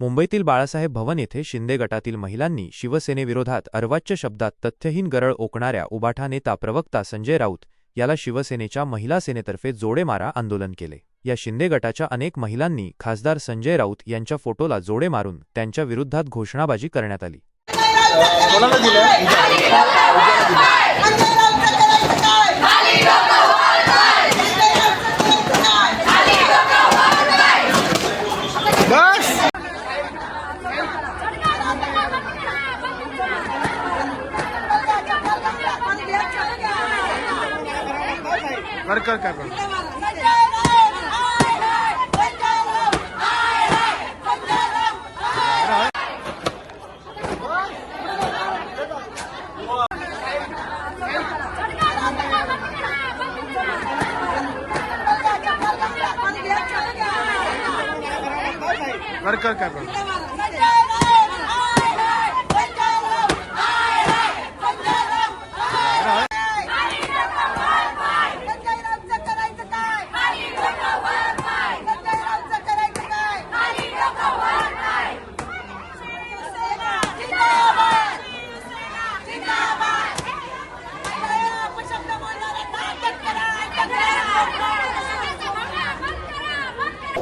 मुंबईतील बाळासाहेब भवन येथे शिंदे गटातील महिलांनी शिवसेनेविरोधात अर्वाच्य शब्दात तथ्यहीन गरळ ओकणाऱ्या उबाठा नेता प्रवक्ता संजय राऊत याला शिवसेनेच्या महिला सेनेतर्फे जोडे मारा आंदोलन केले. या शिंदे गटाच्या अनेक महिलांनी खासदार संजय राऊत यांच्या फोटोला जोडे मारून त्यांच्या विरोधात घोषणाबाजी करण्यात आली. वर्कर कर काय पण काय